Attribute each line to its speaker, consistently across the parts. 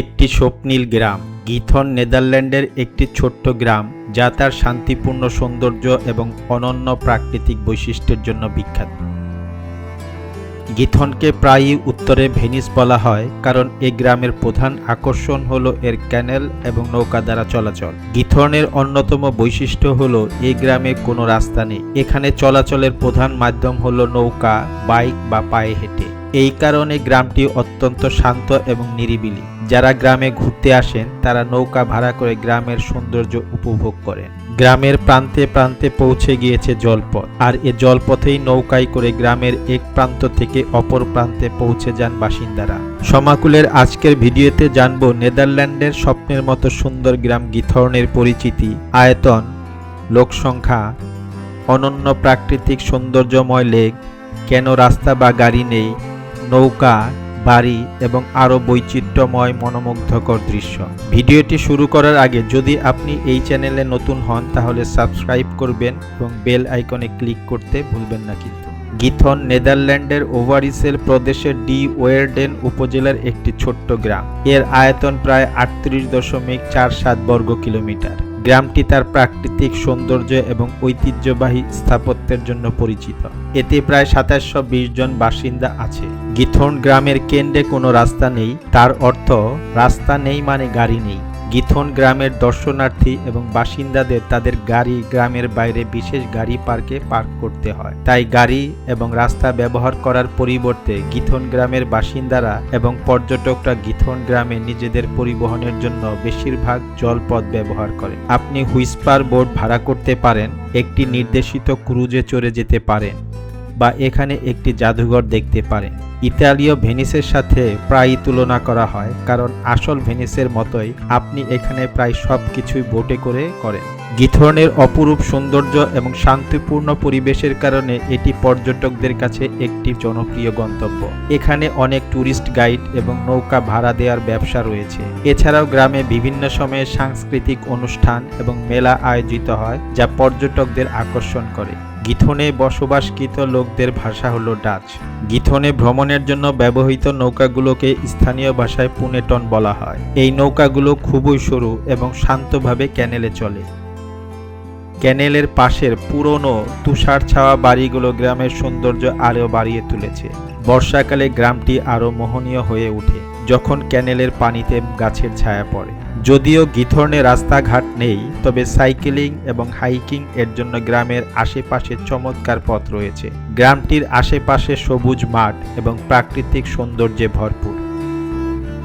Speaker 1: একটি স্বপ্নীল গ্রাম। গিথন নেদারল্যান্ডের একটি ছোট্ট গ্রাম, যা তার শান্তিপূর্ণ সৌন্দর্য এবং অনন্য প্রাকৃতিক বৈশিষ্ট্যের জন্য বিখ্যাত। গিথনকে প্রায়ই উত্তরে ভেনিস বলা হয়, কারণ এই গ্রামের প্রধান আকর্ষণ হল এর ক্যানেল এবং নৌকা দ্বারা চলাচল। গিথনের অন্যতম বৈশিষ্ট্য হল এই গ্রামে কোনো রাস্তা নেই। এখানে চলাচলের প্রধান মাধ্যম হল নৌকা, বাইক বা পায়ে হেঁটে। এই কারণে গ্রামটি অত্যন্ত শান্ত এবং নিরিবিলি। যারা গ্রামে ঘুরতে আসেন, তারা নৌকা ভাড়া করে গ্রামের সৌন্দর্য উপভোগ করেন। গ্রামের প্রান্তে প্রান্তে পৌঁছে গিয়েছে জলপথ, আর এ জলপথেই নৌকায় করে গ্রামের এক প্রান্ত থেকে অপর প্রান্তে পৌঁছে যান বাসিন্দারা। সমাকুলের আজকের ভিডিওতে জানব নেদারল্যান্ডের স্বপ্নের মতো সুন্দর গ্রাম গিথর্নের পরিচিতি, আয়তন, লোকসংখ্যা, অনন্য প্রাকৃতিক সৌন্দর্যময় লেক, কেন রাস্তা বা গাড়ি নেই, নৌকা বাড়ি এবং আরও বৈচিত্র্যময় মনোমুগ্ধকর দৃশ্য। ভিডিওটি শুরু করার আগে যদি আপনি এই চ্যানেলে নতুন হন, তাহলে সাবস্ক্রাইব করবেন এবং বেল আইকনে ক্লিক করতে ভুলবেন না কিন্তু। গিথন নেদারল্যান্ডের ওভারিসেল প্রদেশের ডি ওয়েরডেন উপজেলার একটি ছোট্ট গ্রাম। এর আয়তন প্রায় আটত্রিশ দশমিক চার সাত বর্গ কিলোমিটার। গ্রামটি তার প্রাকৃতিক সৌন্দর্য এবং ঐতিহ্যবাহী স্থাপত্যের জন্য পরিচিত। এতে প্রায় সাতাশশো বিশ জন বাসিন্দা আছে। গিথন গ্রামের কেন্দ্রে কোনো রাস্তা নেই, তার অর্থ রাস্তা নেই মানে গাড়ি নেই। গিথন গ্রামের দর্শনার্থী এবং বাসিন্দাদের তাদের গাড়ি গ্রামের বাইরে বিশেষ গাড়ি পার্কে পার্ক করতে হয়। তাই গাড়ি এবং রাস্তা ব্যবহার করার পরিবর্তে গিথন গ্রামের বাসিন্দারা এবং পর্যটকরা গিথন গ্রামে নিজেদের পরিবহনের জন্য বেশিরভাগ জলপথ ব্যবহার করে। আপনি হুইস্পার বোট ভাড়া করতে পারেন, একটি নির্দেশিত ক্রুজে চড়ে যেতে পারেন। বা এখানে একটি জাদুঘর দেখতে পারেন ইতালীয় ভেনিসের সাথে প্রায়ই তুলনা করা হয়, কারণ আসল ভেনিসের মতোই আপনি এখানে প্রায় সব কিছুই বোটে করে করেন। গিথর্নের অপরূপ সৌন্দর্য এবং শান্তিপূর্ণ পরিবেশের কারণে এটি পর্যটকদের কাছে একটি জনপ্রিয় গন্তব্য। এখানে অনেক ট্যুরিস্ট গাইড এবং নৌকা ভাড়া দেওয়ার ব্যবসা রয়েছে। এছাড়াও গ্রামে বিভিন্ন সময়ে সাংস্কৃতিক অনুষ্ঠান এবং মেলা আয়োজিত হয়, যা পর্যটকদের আকর্ষণ করে। গিথনে বসবাসকৃত লোকদের ভাষা হলো ডাচ। গিথনে ভ্রমণের জন্য ব্যবহৃত নৌকাগুলোকে স্থানীয় ভাষায় পুনেটন বলা হয়। এই নৌকাগুলো খুবই সরু এবং শান্তভাবে ক্যানেলে চলে। ক্যানেলের পাশের পুরনো তুষার ছাওয়া বাড়িগুলো গ্রামের সৌন্দর্য আরও বাড়িয়ে তুলেছে। বর্ষাকালে গ্রামটি আরও মোহনীয় হয়ে ওঠে, যখন ক্যানেলের পানিতে গাছের ছায়া পড়ে। যদিও গিথর্নে রাস্তাঘাট নেই, তবে সাইকেলিং এবং হাইকিং এর জন্য গ্রামের আশেপাশে চমৎকার পথ রয়েছে। গ্রামটির আশেপাশে সবুজ মাঠ এবং প্রাকৃতিক সৌন্দর্যে ভরপুর।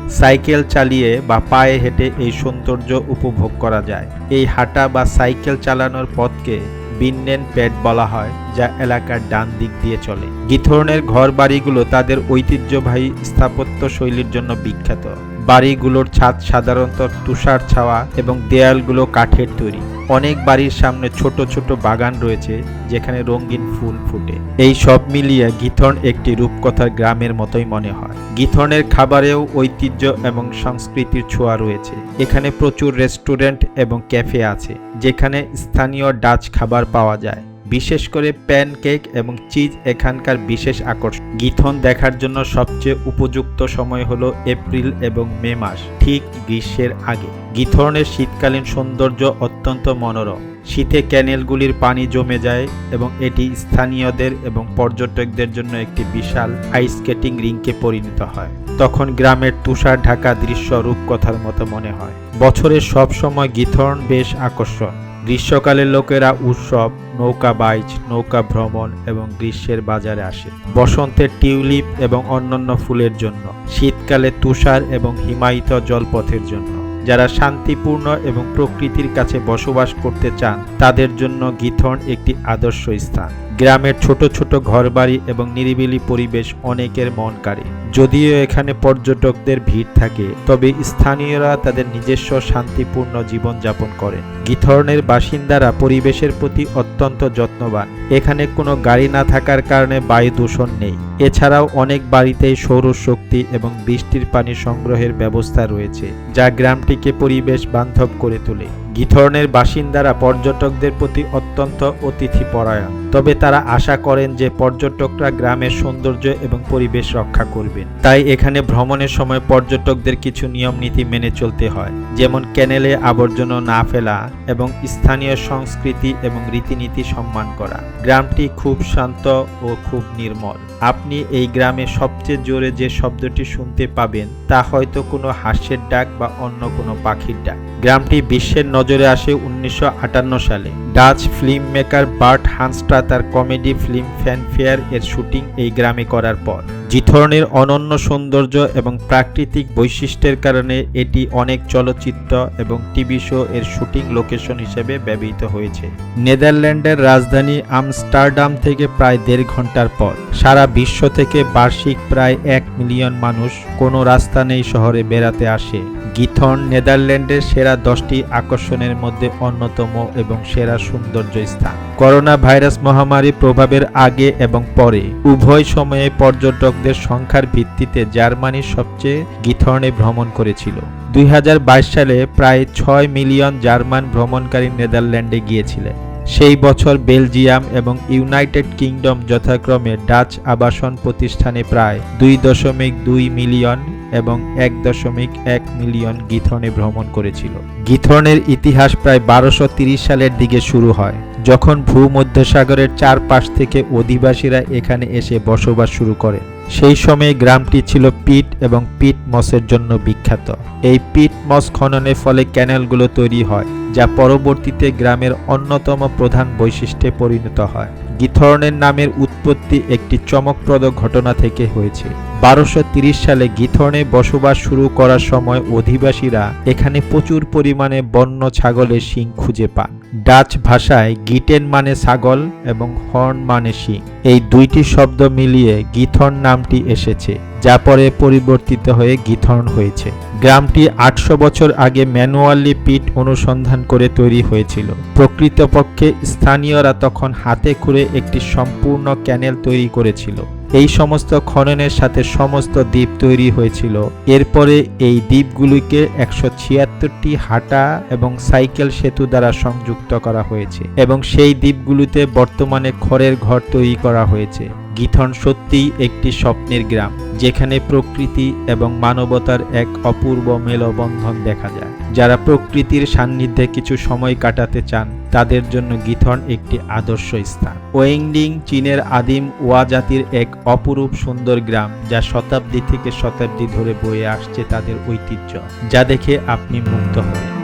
Speaker 1: সাইকেল চালিয়ে বা পায়ে হেঁটে এই সৌন্দর্য উপভোগ করা যায়। এই হাঁটা বা সাইকেল চালানোর পথকে বিন্নেন প্যাড বলা হয়, যা এলাকার ডান দিক দিয়ে চলে। গিথরনের ঘর বাড়িগুলো তাদের ঐতিহ্যবাহী স্থাপত্য শৈলীর জন্য বিখ্যাত। বাড়িগুলোর ছাদ সাধারণত তুষার ছাওয়া এবং দেয়ালগুলো কাঠের তৈরি। অনেক বাড়ির সামনে ছোট ছোট বাগান রয়েছে, যেখানে রঙিন ফুল ফুটে। এই সব মিলিয়ে গিথর্ন একটি রূপকথার গ্রামের মতোই মনে হয়। গিথর্নের খাবারেও ঐতিহ্য এবং সংস্কৃতির ছোঁয়া রয়েছে। এখানে প্রচুর রেস্টুরেন্ট এবং ক্যাফে আছে, যেখানে স্থানীয় ডাচ খাবার পাওয়া যায়। বিশেষ করে প্যানকেক এবং চিজ এখানকার বিশেষ আকর্ষণ। গিথন দেখার জন্য সবচেয়ে উপযুক্ত সময় হলো এপ্রিল এবং মে মাস, ঠিক গ্রীষ্মের আগে। গিথর্নের শীতকালীন সৌন্দর্য অত্যন্ত মনোরম। শীতে ক্যানেলগুলির পানি জমে যায় এবং এটি স্থানীয়দের এবং পর্যটকদের জন্য একটি বিশাল আইস স্কেটিং রিংকে পরিণত হয়। তখন গ্রামের তুষার ঢাকা দৃশ্য রূপকথার মতো মনে হয়। বছরের সব সময় গিথর্ন বেশ আকর্ষণ। গ্রীষ্মকালে লোকেরা উৎসব, নৌকা বাইচ, নৌকা ভ্রমণ এবং গ্রীষ্মের বাজারে আসে। বসন্তের টিউলিপ এবং অন্যান্য ফুলের জন্য, শীতকালে তুষার এবং হিমায়িত জলপথের জন্য। যারা শান্তিপূর্ণ এবং প্রকৃতির কাছে বসবাস করতে চান, তাদের জন্য গীথন একটি আদর্শ স্থান। গ্রামের ছোট ছোট ঘরবাড়ি এবং নিরিবিলি পরিবেশ অনেকের মন কাড়ে। যদিও এখানে পর্যটকদের ভিড় থাকে, তবে স্থানীয়রা তাদের নিজস্ব শান্তিপূর্ণ জীবনযাপন করেন। গিথর্নের বাসিন্দারা পরিবেশের প্রতি অত্যন্ত যত্নবান। এখানে কোনো গাড়ি না থাকার কারণে বায়ু দূষণ নেই। এছাড়াও অনেক বাড়িতেই সৌরশক্তি এবং বৃষ্টির পানি সংগ্রহের ব্যবস্থা রয়েছে, যা গ্রামটিকে পরিবেশ বান্ধব করে তোলে। গিথর্নের বাসিন্দারা পর্যটকদের প্রতি অত্যন্ত অতিথিপরায়ণ। তবে তারা আশা করেন যে পর্যটকরা গ্রামের সৌন্দর্য এবং পরিবেশ রক্ষা করবেন। তাই এখানে ভ্রমণের সময় পর্যটকদের কিছু নিয়ম নীতি মেনে চলতে হয়, যেমন ক্যানেলে আবর্জনা না ফেলা এবং স্থানীয় সংস্কৃতি এবং রীতিনীতি সম্মান করা। গ্রামটি খুব শান্ত ও খুব নির্মল। আপনি এই গ্রামে সবচেয়ে জোরে যে শব্দটি শুনতে পাবেন, তা হয়তো কোনো হাস্যের ডাক বা অন্য কোনো পাখির ডাক। গ্রামটি বিশ্বের নজরে আসে উনিশশো আটান্ন সালে। Dutch film maker Bert Haanstra তার কমেডি, ফিল্ম, ফ্যানফেয়ার এর শুটিং এই গ্রামে করার পর। জিথর্নের অনন্য সৌন্দর্য এবং প্রাকৃতিক বৈশিষ্ট্যের কারণে এটি অনেক চলচ্চিত্র এবং টিভি শো এর শুটিং লোকেশন হিসেবে ব্যবহৃত হয়েছে। নেদারল্যান্ডের রাজধানী আমস্টারডাম থেকে প্রায় দেড় ঘণ্টার পর। সারা বিশ্ব থেকে বার্ষিক প্রায় এক মিলিয়ন মানুষ কোনো রাস্তা নেই শহরে বেড়াতে আসে। গিথন নেদারল্যান্ডের সেরা দশটি আকর্ষণের মধ্যে অন্যতম এবং সেরা সৌন্দর্য স্থান। করোনা ভাইরাস মহামারী প্রভাবের আগে এবং পরে উভয় সময়ে পর্যটকদের সংখ্যার ভিত্তিতে জার্মানির সবচেয়ে গিথর্নে ভ্রমণ করেছিল। দুই হাজার বাইশ সালে প্রায় ছয় মিলিয়ন জার্মান ভ্রমণকারী নেদারল্যান্ডে গিয়েছিলেন। সেই বছর বেলজিয়াম এবং ইউনাইটেড কিংডম যথাক্রমে ডাচ আবাসন প্রতিষ্ঠানে প্রায় দুই দশমিক দুই মিলিয়ন এবং এক দশমিক এক মিলিয়ন গিথনে ভ্রমণ করেছিল। গিথনের ইতিহাস প্রায় বারোশো সালের দিকে শুরু হয়, যখন ভূমধ্যসাগরের চারপাশ থেকে অধিবাসীরা এখানে এসে বসবাস শুরু করে। সেই সময়ে গ্রামটি ছিল পিট এবং পিট মসের জন্য বিখ্যাত। এই পিট মস খননের ফলে ক্যানেলগুলো তৈরি হয়। যা পরবর্তীতে গ্রামের অন্যতম প্রধান বৈশিষ্ট্যে পরিণত হয়। গিথর্নের নামের উৎপত্তি একটি চমকপ্রদ ঘটনা থেকে হয়েছে। বারোশো সালে গিথর্নে বসবাস শুরু করার সময় অধিবাসীরা এখানে প্রচুর পরিমাণে বন্য ছাগলের শিং খুঁজে পান। ডাচ ভাষায় গিটেন মানে ছাগল এবং হর্ন মানে শিং। এই দুইটি শব্দ মিলিয়ে গিথর্ন নামটি এসেছে। যা পরে পরিবর্তিত হয়ে গিথর্ন হয়েছে। গ্রামটি আটশো বছর আগে ম্যানুয়ালি পিট অনুসন্ধান করে তৈরি হয়েছিল। প্রকৃতপক্ষে স্থানীয়রা তখন হাতে খুঁড়ে একটি সম্পূর্ণ ক্যানেল তৈরি করেছিল। এই সমস্ত খননের সাথে সমস্ত দ্বীপ তৈরি হয়েছিল। এরপরে এই দ্বীপগুলিকে একশো ছিয়াত্তরটি হাঁটা এবং সাইকেল সেতু দ্বারা সংযুক্ত করা হয়েছে এবং সেই দ্বীপগুলিতে বর্তমানে খড়ের ঘর তৈরি করা হয়েছে। গিথন সত্যিই একটি স্বপ্নের গ্রাম, যেখানে প্রকৃতি এবং মানবতার এক অপূর্ব মেলবন্ধন দেখা যায়। যারা প্রকৃতির সান্নিধ্যে কিছু সময় কাটাতে চান, তাদের জন্য গিথন একটি আদর্শ স্থান। ওয়েংডিং চীনের আদিম ওয়া জাতির এক অপরূপ সুন্দর গ্রাম, যা শতাব্দী থেকে শতাব্দী ধরে বয়ে আসছে তাদের ঐতিহ্য, যা দেখে আপনি মুগ্ধ হবেন।